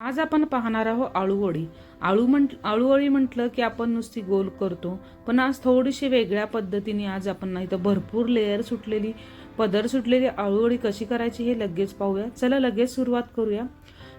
आज आपण पाहणार आहोत आळूवडी आळू म्हण आळूवडी म्हटलं की आपण नुसती गोल करतो पण आज थोडीशी वेगळ्या पद्धतीने आज आपण नाही तर भरपूर लेअर सुटलेली पदर सुटलेली आळूवडी कशी करायची हे लगेच पाहूया. चला लगेच सुरुवात करूया.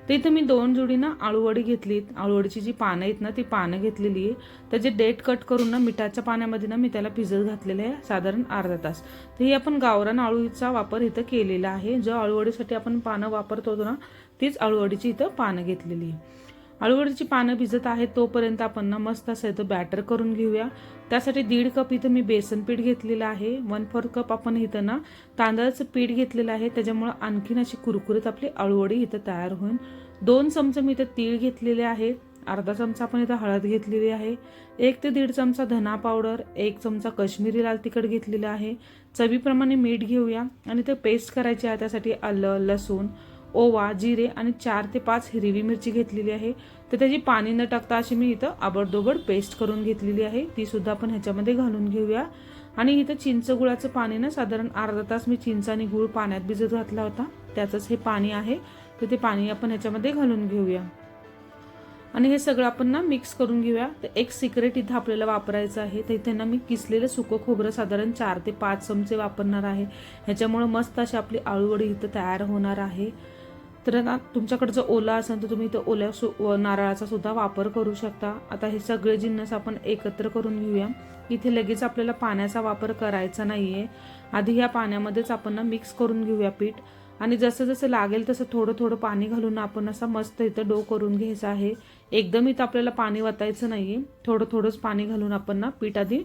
तर इथं मी दोन जोडी ना आळूवडी घेतली आळूवडीची जी पानं आहेत ना ती पानं घेतलेली आहे. त्याचे डेट कट करून ना मिठाच्या पाण्यामध्ये ना मी त्याला भिजत घातलेलं आहे साधारण अर्धा तास. तर ही आपण गावरान आळूचा वापर इथं केलेला आहे. जो आळूवडीसाठी आपण पानं वापरतो ना तीच आळूवडीची इथं पानं घेतलेली आहे. अळूवडीची पानं भिजत आहेत तोपर्यंत आपण ना मस्त असं इथं बॅटर करून घेऊया. त्यासाठी दीड कप इथं मी बेसन पीठ घेतलेलं आहे. वन फोर्थ कप आपण इथं ना तांदळाचं पीठ घेतलेलं आहे. त्याच्यामुळं आणखीन अशी कुरकुरीत आपली अळूवडी इथं तयार होईल. दोन चमचे मी इथं तीळ घेतलेले आहे. अर्धा चमचा आपण इथं हळद घेतलेली आहे. एक ते दीड चमचा धना पावडर एक चमचा कश्मीरी लाल तिखट घेतलेलं आहे. चवीप्रमाणे मीठ घेऊया. आणि ते पेस्ट करायची आहे त्यासाठी आलं लसूण ओवा जिरे आणि चार ते पाच हिरवी मिरची घेतलेली आहे. तर त्याची पाणी न टाकता अशी मी इथं आबडदोबड पेस्ट करून घेतलेली आहे. ती सुद्धा आपण ह्याच्यामध्ये घालून घेऊया. आणि इथं चिंच गुळाचं पाणी ना साधारण अर्धा तास मी चिंच आणि गुळ पाण्यात भिजत घातला होता. त्याचंच हे पाणी आहे. तर ते पाणी आपण ह्याच्यामध्ये घालून घेऊया. आणि हे सगळं आपण ना मिक्स करून घेऊया. तर एक सिक्रेट इथं आपल्याला वापरायचं आहे. तर इथे ना मी किसलेलं सुकं खोबरं साधारण चार ते पाच चमचे वापरणार आहे. ह्याच्यामुळं मस्त अशी आपली आळूवडी इथं तयार होणार आहे. तर ना तुमच्याकडे जर ओला असेल तर तुम्ही इथं ओल्या सु व नारळाचा सुद्धा वापर करू शकता. आता हे सगळे जिन्नस आपण एकत्र करून घेऊया. इथे लगेच आपल्याला पाण्याचा वापर करायचा नाही आहे आधी ह्या पाण्यामध्येच आपण ना मिक्स करून घेऊया पीठ. आणि जसं जसं लागेल तसं थोडं थोडं पाणी घालून आपण असा मस्त इथं डो करून घ्यायचा आहे. एकदम इथं आपल्याला पाणी वतायचं नाही आहे थोडं थोडंच पाणी घालून आपण ना पीठ आधी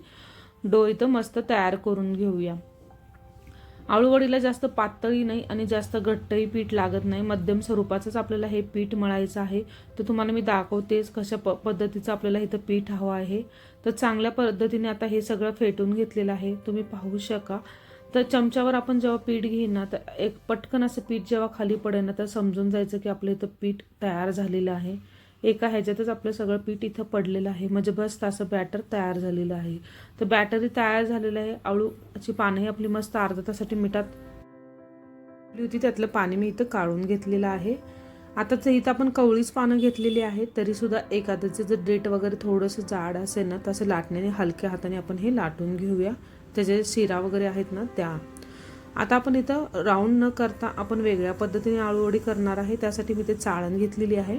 डो इथं मस्त तयार करून घेऊया. आळूवडीला जास्त पातळी नाही आणि जास्त घट्टही पीठ लागत नाही. मध्यम स्वरूपाचंच आपल्याला हे पीठ मळायचं आहे. तर तुम्हाला मी दाखवतेच कशा प पद्धतीचं आपल्याला इथं पीठ हवं आहे. तर चांगल्या पद्धतीने आता हे सगळं फेटून घेतलेलं आहे. तुम्ही पाहू शका. तर चमच्यावर आपण जेव्हा पीठ घेईन ना तर एक पटकन असं पीठ जेव्हा खाली पडेल ना तर समजून जायचं की आपलं इथं पीठ तयार झालेलं आहे. एका ह्याच्यातच आपलं सगळं पीठ इथं पडलेलं आहे. म्हणजे बस असं बॅटर तयार झालेलं आहे. तर बॅटरी तयार झालेलं आहे. आळूची पानंही आपली मस्त अर्धा तासाठी मिठात होती. त्यातलं पाणी मी इथं काढून घेतलेलं आहे. आताच इथं आपण कवळीच पानं घेतलेली आहेत तरी सुद्धा एखाद्याचं जर डेट वगैरे थोडंसं जाड असेल ना तसं लाटण्याने हलक्या हाताने आपण हे लाटून घेऊया. त्याचे शिरा वगैरे आहेत ना त्या. आता आपण इथं राऊंड न करता आपण वेगळ्या पद्धतीने आळूवडी करणार आहे. त्यासाठी मी ते चाळण घेतलेली आहे.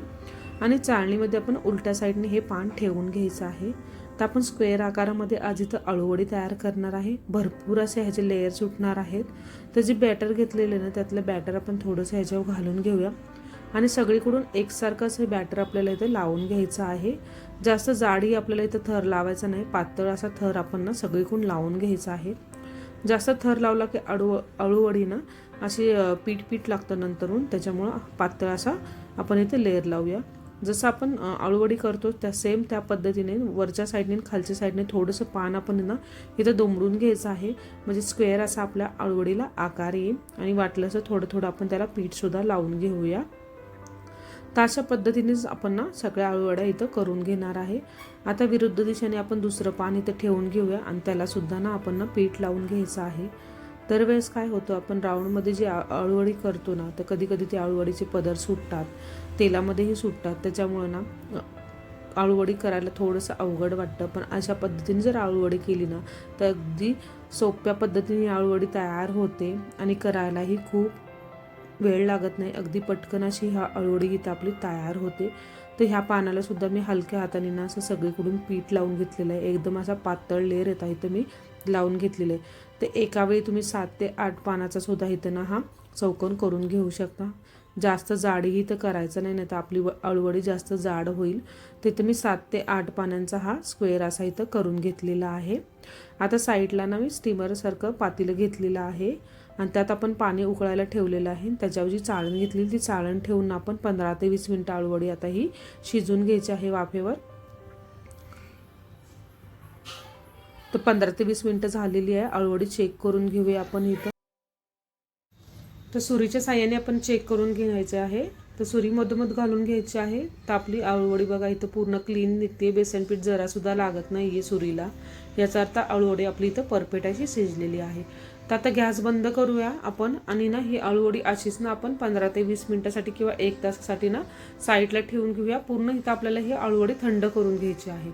आणि चाळणीमध्ये आपण उलट्या साईडने हे पान ठेवून घ्यायचं आहे. तर आपण स्क्वेअर आकारामध्ये आज इथं अळूवडी तयार करणार आहे. भरपूर असे ह्याचे लेअर सुटणार आहेत. तर जे बॅटर घेतलेले ना त्यातलं बॅटर आपण थोडंसं ह्याच्यावर घालून घेऊया. आणि सगळीकडून एकसारखं असं बॅटर आपल्याला इथं लावून घ्यायचं आहे. जास्त जाडी आपल्याला इथं थर लावायचा नाही. पातळ असा थर आपण ना सगळीकडून लावून घ्यायचा आहे. जास्त थर लावला की अळू अळूवडी ना अशी पीठ पीठ लागतं नंतरून. त्याच्यामुळं पातळ असा आपण इथे लेअर लावूया. जसं आपण आळूवडी करतो त्या सेम त्या पद्धतीने वरच्या साईडने खालच्या साईडने थोडंसं पान आपण ना इथं दुमडून घ्यायचं आहे. म्हणजे स्क्वेअर असा आपल्या आळूवडीला आकार येईल आणि वाटलं असं थोडं थोडं आपण त्याला पीठसुद्धा लावून घेऊया. तर अशा पद्धतीनेच आपण ना सगळ्या आळूवड्या इथं करून घेणार आहे. आता विरुद्ध दिशेने आपण दुसरं पान इथं ठेवून घेऊया आणि त्यालासुद्धा ना आपण ना पीठ लावून घ्यायचं आहे. दरवेळेस काय होतं आपण राऊंडमध्ये जी आळूवडी करतो ना तर कधी कधी ते आळूवडीचे पदर सुटतात. तेलामध्येही सुटतात. त्याच्यामुळं ना आळूवडी करायला थोडंसं अवघड वाटतं. पण अशा पद्धतीने जर आळूवडी केली ना तर अगदी सोप्या पद्धतीने आळूवडी तयार होते आणि करायलाही खूप वेळ लागत नाही. अगदी पटकन अशी ह्या आळूवडी इथं आपली तयार होते. तर ह्या पानाला सुद्धा मी हलक्या हाताने ना असं सगळीकडून पीठ लावून घेतलेलं आहे. एकदम असा पातळ लेअर येत आहे तर मी लावून घेतलेलं आहे. तर एका वेळी तुम्ही सात ते आठ पानाचा सुद्धा इथं ना हा चौकन करून घेऊ शकता. जास्त जाडीही तर करायचं नाही नाही तर आपली अळवडी जास्त जाड होईल. तिथं मी सात ते आठ पानांचा हा स्क्वेअर असा इथं करून घेतलेला आहे. आता साईडला ना मी स्टीमरसारखं पातील घेतलेलं आहे. आणि त्यात आपण पाणी उकळायला ठेवलेलं आहे. त्याच्यावर जी चाळण घेतलेली. ती चाळण ठेवून आपण पंधरा ते वीस मिनटं अळवडी आता ही शिजून घ्यायची आहे वाफेवर. तर पंधरा ते वीस मिनटं झालेली आहे. आळूवडी चेक करून घेऊया आपण इथं. तर सुरीच्या साह्याने आपण चेक करून घ्यायचं आहे. तर सुरी मधोमध घालून घ्यायची आहे. तर आपली आळूवडी बघा इथं पूर्ण क्लीन निघते. बेसनपीठ जरासुद्धा लागत नाही आहे सुरीला. याचा अर्थ आळूवडी आपली इथं परफेक्ट अशी शिजलेली आहे. तर आता गॅस बंद करूया आपण. आणि ना ही आळूवडी अशीच ना आपण पंधरा ते वीस मिनटासाठी किंवा एक तासासाठी ना साईडला ठेवून घेऊया. पूर्ण इथं आपल्याला ही आळूवडी थंड करून घ्यायची आहे.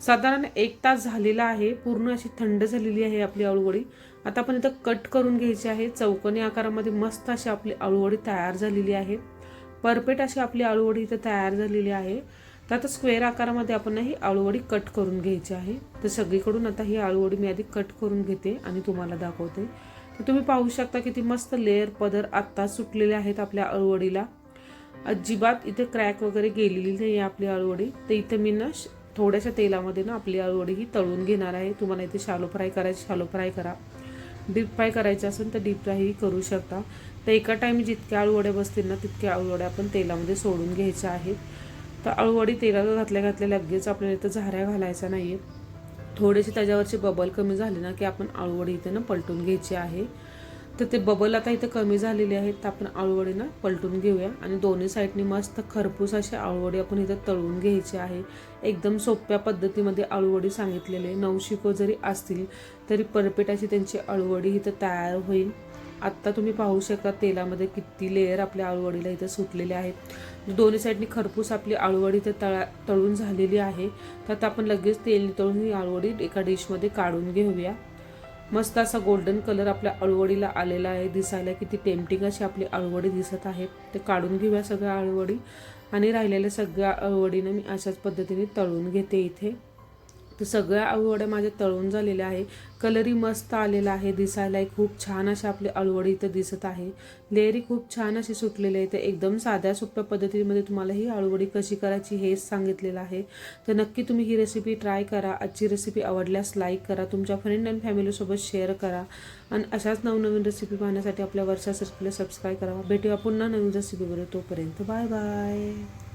साधारण एक तास झालेला आहे. पूर्ण अशी थंड झालेली आहे आपली आळूवडी. आता आपण इथं कट करून घ्यायची आहे. चौकोनी आकारामध्ये मस्त अशी आपली आळूवडी तयार झालेली आहे. परफेक्ट अशी आपली आळूवडी इथं तयार झालेली आहे. तर आता स्क्वेअर आकारामध्ये आपण ही आळूवडी कट करून घ्यायची आहे. तर सगळीकडून आता ही आळूवडी मी आधी कट करून घेते आणि तुम्हाला दाखवते. तर तुम्ही पाहू शकता किती मस्त लेअर पदर आत्ता सुटलेले आहेत आपल्या आळूवडीला. अजिबात इथे क्रॅक वगैरे गेलेली नाही आहे आपली आळूवडी. तर इथं मी ना थोड्याशा तेलामध्ये ना आपली आळूवडी ही तळून घेणार आहे. तुम्हाला इथे शालो फ्राय करायची शालो फ्राय करा. डीप फ्राय करायचं असेल तर डीप फ्रायही करू शकता. तर एका टाईम जितक्या आळूवड्या बसतील ना तितक्या आळूवड्या आपण तेलामध्ये सोडून घ्यायच्या आहेत. तर आळूवडी तेलात घातल्या घातल्या लगेच आपल्याला इथं झाऱ्या घालायच्या नाही आहे थोडेसे त्याच्यावरचे बबल कमी झाले ना की आपण आळूवडी इथे ना पलटून घ्यायची आहे. तर ते बबल आता इथं कमी झालेले आहेत तर आपण आळूवडीनं पलटून घेऊया. आणि दोन्ही साईडनी मस्त खरपूस अशी आळूवडी आपण इथं तळून घ्यायची आहे. एकदम सोप्या पद्धतीमध्ये आळूवडी सांगितलेले. नवशिको जरी असतील तरी परपेटाची त्यांची आळूवडी इथं तयार होईल. आत्ता तुम्ही पाहू शकता तेलामध्ये किती लेअर आपल्या आळूवडीला इथं सुटलेले आहेत. दोन्ही साईडनी खरपूस आपली आळूवडी इथं तळा तळून झालेली आहे. तर आता आपण लगेच तेल तळून ही आळूवडी एका डिशमध्ये काढून घेऊया. मस्त असा गोल्डन कलर आपल्या अळवडीला आलेला आहे. दिसायला किती टेम्पटिंग अशी आपली अळवडी दिसत आहे. ते काढून घेऊया सगळ्या अळवडी आणि राहिलेल्या सगळ्या अळवडीनं मी अशाच पद्धतीने तळून घेते इथे. तर सगळ्या अळूवड्या माझ्या तळून झालेल्या आहे. कलरही मस्त आलेला आहे दिसायला खूप छान अशी आपली अळूवडी इथं दिसत आहे. लेअरी खूप छान अशी सुटलेली आहे. तर एकदम साध्या सोप्या पद्धतीमध्ये तुम्हाला ही अळवडी कशी करायची हेच सांगितलेलं आहे. तर नक्की तुम्ही ही रेसिपी ट्राय करा. आजची रेसिपी आवडल्यास लाईक करा. तुमच्या फ्रेंड अँड फॅमिलीसोबत शेअर करा. आणि अशाच नवनवीन रेसिपी पाहण्यासाठी आपल्या वर्षा सर्कलला सबस्क्राईब करा. भेटूया पुन्हा नवीन रेसिपीवर तोपर्यंत. Bye bye